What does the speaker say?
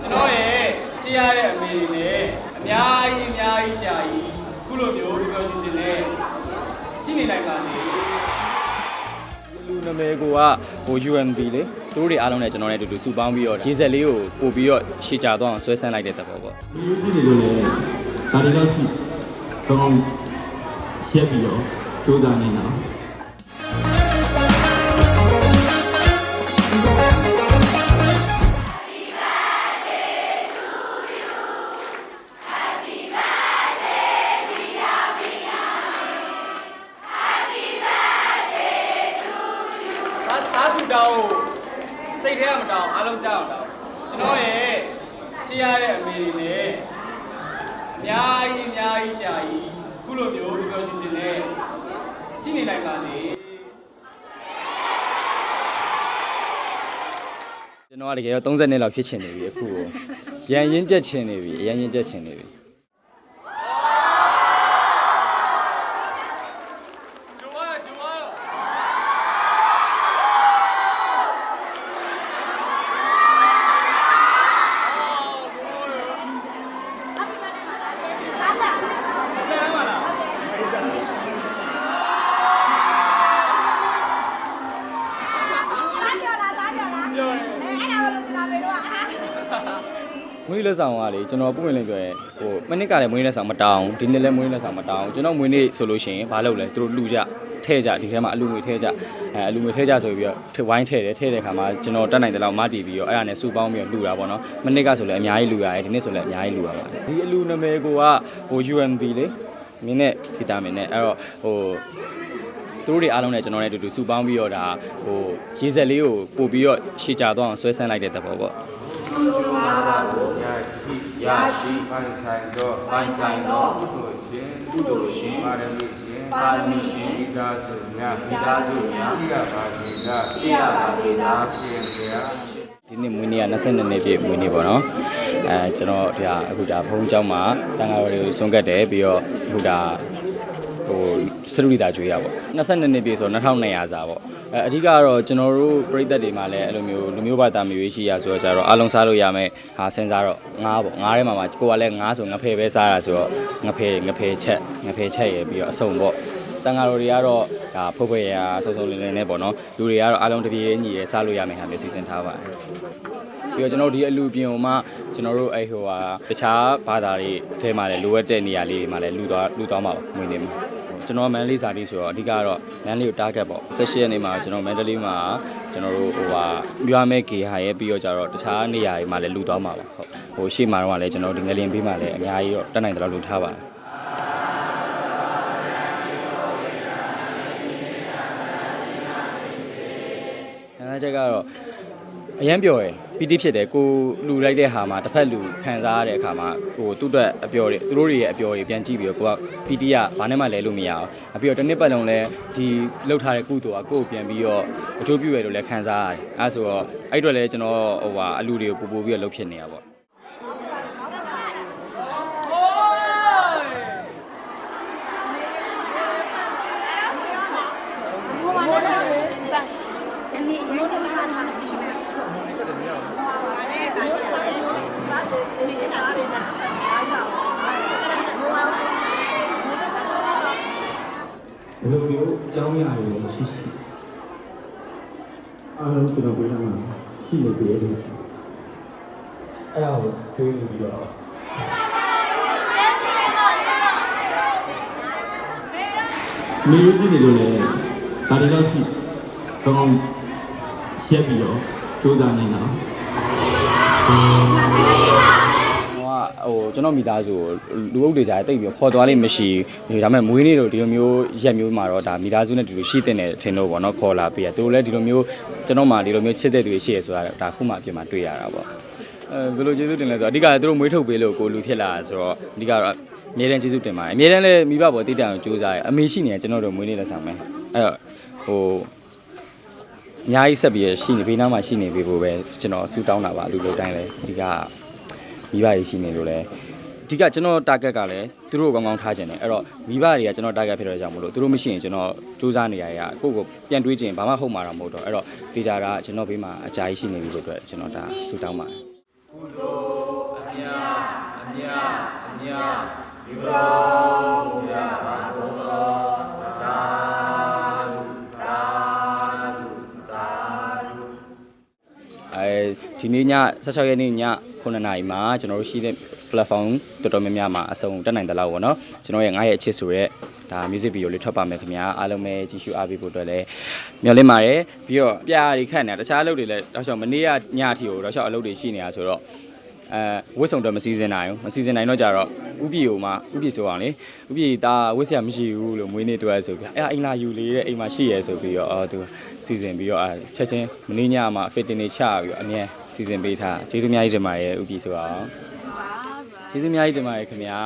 ကျွန်တော်ရဲ့ချစ်ရတဲ့အမေတွေနဲ့အများကြီးအများကြီးကြာကြီးခုလိုမျိုးပြောပြရှင်နဲ့ရှိနေနိုင်ပါစေလူနာမည်ကိုကဟို UMB လေသူတို့တွေအားလုံးနဲ့ကျွန်တော်နဲ့အတူတူစုပေါင်းပြီးတော့ရေဆက်လေးကိုပို့ပြီးတော့ရှေ့ကြသွားအောင်ဆွဲဆန်းလိုက်တဲ့သဘောပေါ့။ဒီလိုရှိနေလို့လည်းဒါတွေကရှိကောင်းရှက်ပြီးတော့ကြိုးစားနေတာ စိတ်ထဲကမတောင်းအားလုံးကြောက်တောင်းကျွန်တော်ရဲ့ချစ်ရတဲ့အမေတွေနဲ့အများကြီးအများကြီးကြာကြီးခုလိုမျိုးဒီလိုရှင်နေရှိနေနိုင်ပါစေကျွန်တော်ကတကယ်တော့30နှစ်လောက်ဖြစ်ချင်နေပြီအခုကိုရန်ရင်ကျက်ချင်နေပြီအရန်ရင်ကျက်ချင်နေပြီ မွေးလက်ဆောင်ကလေကျွန်တော်ပုံဝင်လင်းပြောရဲဟိုမနစ်ကလည်းမွေးလက်ဆောင်မတောင်းဒီနေ့လည်းမွေးလက်ဆောင်မတောင်းကျွန်တော်မွေးနေ့ဆိုလို့ရှိရင်ဘာလုပ်လဲသူတို့လူကြထဲကြဒီထဲမှာအလူငွေထဲကြအဲအလူငွေထဲကြဆိုပြီးတော့ထဝိုင်းထဲတယ်ထဲတဲ့ခါမှာကျွန်တော်တက်နိုင်တဲ့လောက်မတီးပြီးတော့အဲ့ဒါနဲ့စူပေါင်းပြီးတော့လူတာပေါ့နော်မနစ်ကဆိုလည်းအများကြီးလူရတယ်ဒီနေ့ဆိုလည်းအများကြီးလူရပါတယ်ဒီအလူနာမည်ကိုကဟို UNB လေမင်းနဲ့ဗီတာမင်နဲ့အဲ့တော့ဟိုသူတို့တွေအားလုံးနဲ့ကျွန်တော်နဲ့အတူတူစုပေါင်းပြီးတော့ဒါဟိုရေစက်လေးကိုပို့ပြီးတော့ရှေ့ချသွားအောင်ဆွဲဆန်းလိုက်တဲ့သဘောပေါ့ ရရှိပိုင်ဆိုင်သောပိုင်ဆိုင်သောကုသိုလ်ရှင်ကုသိုလ်ရှင်ပါရမီရှင်ပါရမီရှင်ဤသာစုများဤသာစုများကြည်ရပါစေသာကြည်ရပါစေသာရှင်ဘုရား ဒီနေ့မွေးနေ့က22နှစ်ပြည့်မွေးနေ့ပေါ့နော်အဲကျွန်တော်ဒီဟာအခုဒါဘုံเจ้าမှာတန်ဃာတော်တွေကိုဆုံးကတ်တယ်ပြီးတော့အခုဒါ ဟိုစရုရိတာကျွေးရပေါ့22နှစ်ပြည့်ဆိုတော့2200စာပေါ့အဲအဓိကတော့ကျွန်တော်တို့ပြည်သက်တွေမှာလည်းအဲ့လိုမျိုးလူမျိုးဘာသာမျိုးရှိရဆိုတော့ကြတော့အလုံးစားလို့ရမယ်ဟာစဉ်းစားတော့ငားပေါ့ငားထဲမှာမှာကိုကလည်းငားဆိုငဖယ်ပဲစားတာဆိုတော့ငဖယ်ငဖယ်ချက်ငဖယ်ချက်ရယ်ပြီးတော့အစုံပေါ့တန်ဃာတော်တွေကတော့ဒါဖုတ်ဖွဲ့ရာစုံစုံလင်းလင်းနဲ့ပေါ့နော်လူတွေကတော့အားလုံးတစ်ပြေးညီရဲစားလို့ရမယ်ဟာမျိုးစီစဉ်ထားပါတယ် ပြီးတော့ကျွန်တော်တို့ဒီအလူပြင်ဟိုမှကျွန်တော်တို့အဲ့ဟိုဟာတခြားဘာသာတွေအဲထဲမှာလည်းလိုအပ်တဲ့နေရာလေးတွေမှာလည်းလူသွားလူသွားမှာပါမွေးနေမှာကျွန်တော်မန်လေးစာလေးဆိုတော့အဓိကတော့မန်လေးကို target ပေါ့16ရက်နေ့မှာကျွန်တော်မန်ဒလေးမှာကျွန်တော်တို့ဟိုဟာရွာမဲ့ဂေဟာရဲ့ပြီးတော့ကြတော့တခြားနေရာတွေမှာလည်းလူသွားမှာပါဟုတ်ဟိုရှေ့မှာတော့လည်းကျွန်တော်ဒီငလင်ပေးမှာလည်းအများကြီးတော့တက်နိုင်တယ်လို့လူထားပါတယ်အဲချက်ကတော့အရန်ပျော်ရယ် ပီတိဖြစ်တယ်ကိုလူလိုက်တဲ့ဟာမှာတစ်ဖက်လူခံစားရတဲ့အခါမှာဟိုသူ့အတွက်အပျော်တွေသူတို့တွေရဲ့အပျော်တွေပြန်ကြည့်ပြီးတော့ကိုကပီတိကဘာနဲ့မှလဲလို့မရအောင်အပြီးတော့တစ်နှစ်ပတ်လုံးလဲဒီလှုပ်ထားတဲ့ကုသိုလ်ကကိုယ့်ကိုပြန်ပြီးတော့အကျိုးပြုရလို့လဲခံစားရတယ်အဲဆိုတော့အဲ့အတွက်လဲကျွန်တော်ဟိုဟာအလူတွေကိုပူပူပြီးတော့လှုပ်ဖြစ်နေတာပေါ့ ဘယ်လိုမျိုးအကြောင်းအရာတွေလဲရှိရှိအားလုံးကျွန်တော်ပြောရမှာရှိနေပြီအဲ့ဒါကိုတွေးနေပြီးတော့မင်းရှိနေလို့လည်းဒါတွေတော့ရှိကောင်းကောင်း ရှက်ပြီးတော့စူးစမ်းနေတာဟိုကဟိုကျွန်တော်မိသားစုကိုလူအုပ်တွေကြားတိတ်ပြီးခေါ်သွားလိမ့်မရှိဘူးဒါပေမဲ့မွေးနေ့တို့ဒီလိုမျိုးရက်မျိုးမှာတော့ဒါမိသားစုနဲ့ဒီလိုရှိတဲ့တယ်ထင်လို့ပေါ့နော်ခေါ်လာပေးရသူတို့လည်းဒီလိုမျိုးကျွန်တော်မှဒီလိုမျိုးချစ်တဲ့သူတွေရှိရဆိုတာဒါခုမှအပြင်မှာတွေ့ရတာပေါ့အဲဘယ်လိုကျေးဇူးတင်လဲဆိုတော့အဓိကသူတို့မွေးထုတ်ပေးလို့ကိုလူဖြစ်လာဆိုတော့အဓိကတော့အမြဲတမ်းကျေးဇူးတင်ပါတယ်အမြဲတမ်းလည်းမိဘပေါ်တိတံကိုစူးစမ်းရအမေရှိနေကျွန်တော်တို့မွေးနေ့လက်ဆောင်ပဲအဲ့တော့ဟို အများကြီးဆက်ပြီးရှိနေဘေးနားမှာရှိနေပြီဖို့ပဲကျွန်တော်ဆူတောင်းတာပါလူလိုတိုင်းလဲအဓိကမိဘကြီးရှိနေလို့လဲအဓိကကျွန်တော် target ကလည်းသူတို့ကိုကောင်းကောင်းထားခြင်းတယ်အဲ့တော့မိဘတွေကကျွန်တော် target ဖြစ်တဲ့ကြောင့်မလို့သူတို့မရှိရင်ကျွန်တော်စူးစမ်းနေရရကိုယ့်ကိုပြန်တွေးခြင်းဘာမှဟုတ်မှာတော့မဟုတ်တော့အဲ့တော့တေချာတာကျွန်တော်ဘေးမှာအကြာကြီးရှိနေပြီလို့အတွက်ကျွန်တော်ဒါဆူတောင်းပါတယ်အမြအမြအမြယူတော်မူကြပါ ဒီနေ့ည16ရက်နေ့ည9နာရီမှာကျွန်တော်တို့ရှိတဲ့ platform တော်တော်များများမှာအစုံတက်နိုင်တယ်လို့ပေါ့နော်ကျွန်တော်ရဲ့9ရဲ့အချစ်ဆိုရက်ဒါ music video လေးထွက်ပါမယ်ခင်ဗျာအားလုံးပဲကြည့်ရှုအားပေးဖို့အတွက်လည်းမျှော်လင့်ပါတယ်ပြီးတော့ပြားတွေခတ်နေတာတခြားအလုပ်တွေလည်းတော့ရှောက်မနေ့ကညအထိကိုတော့ရှောက်အလုပ်တွေရှိနေတာဆိုတော့အဲဝစ်စုံတော့မစီစဉ်နိုင်ဘူးမစီစဉ်နိုင်တော့ကြတော့ဥပီကိုမှဥပီဆိုအောင်လေဥပီဒါဝစ်ဆရာမရှိဘူးလို့မွေးနေ့တွဲဆိုပြီးအဲအိမ်လာယူလေတဲ့အိမ်မှာရှိရဲဆိုပြီးတော့အော်သူစီစဉ်ပြီးတော့အဲချက်ချင်းမနေ့ညမှာ fit တင်နေချပြီးတော့အမြဲ စီစဉ်ပေးထားကျေးဇူးအများကြီးတင်ပါတယ်ဥပီဆိုအောင်ကျေးဇူးအများကြီးတင်ပါတယ်ခင်ဗျာ